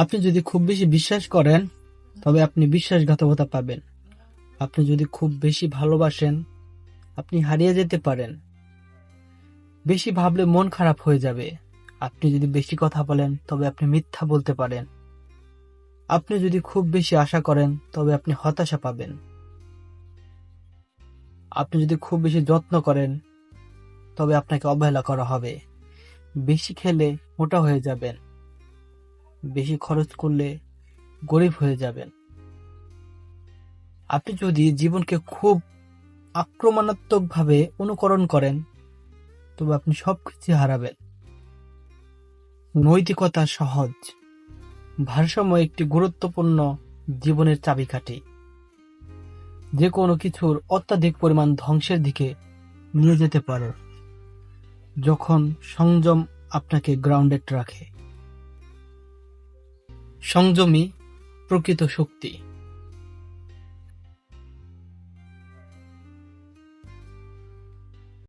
আপনি যদি খুব বেশি বিশ্বাস করেন, তবে আপনি বিশ্বাসঘাতকতা পাবেন। আপনি যদি খুব বেশি ভালোবাসেন, আপনি হারিয়ে যেতে পারেন। বেশি ভাবলে মন খারাপ হয়ে যাবে। আপনি যদি বেশি কথা বলেন, তবে আপনি মিথ্যা বলতে পারেন। আপনি যদি খুব বেশি আশা করেন, তবে আপনি হতাশা পাবেন। আপনি যদি খুব বেশি যত্ন করেন, তবে আপনাকে অবহেলা করা হবে। বেশি খেলে মোটা হয়ে যাবেন। বেশি খরচ করলে গরিব হয়ে যাবেন। আপনি যদি জীবনকে খুব আক্রমণাত্মকভাবে অনুকরণ করেন, তবে আপনি সবকিছু হারাবেন। নৈতিকতা সহজ। ভারসাম্য একটি গুরুত্বপূর্ণ জীবনের চাবিকাঠি। যে কোনো কিছুর অত্যাধিক পরিমাণ ধ্বংসের দিকে নিয়ে যেতে পারে, যখন সংযম আপনাকে গ্রাউন্ডেড রাখে। সংযমী প্রকৃত শক্তি।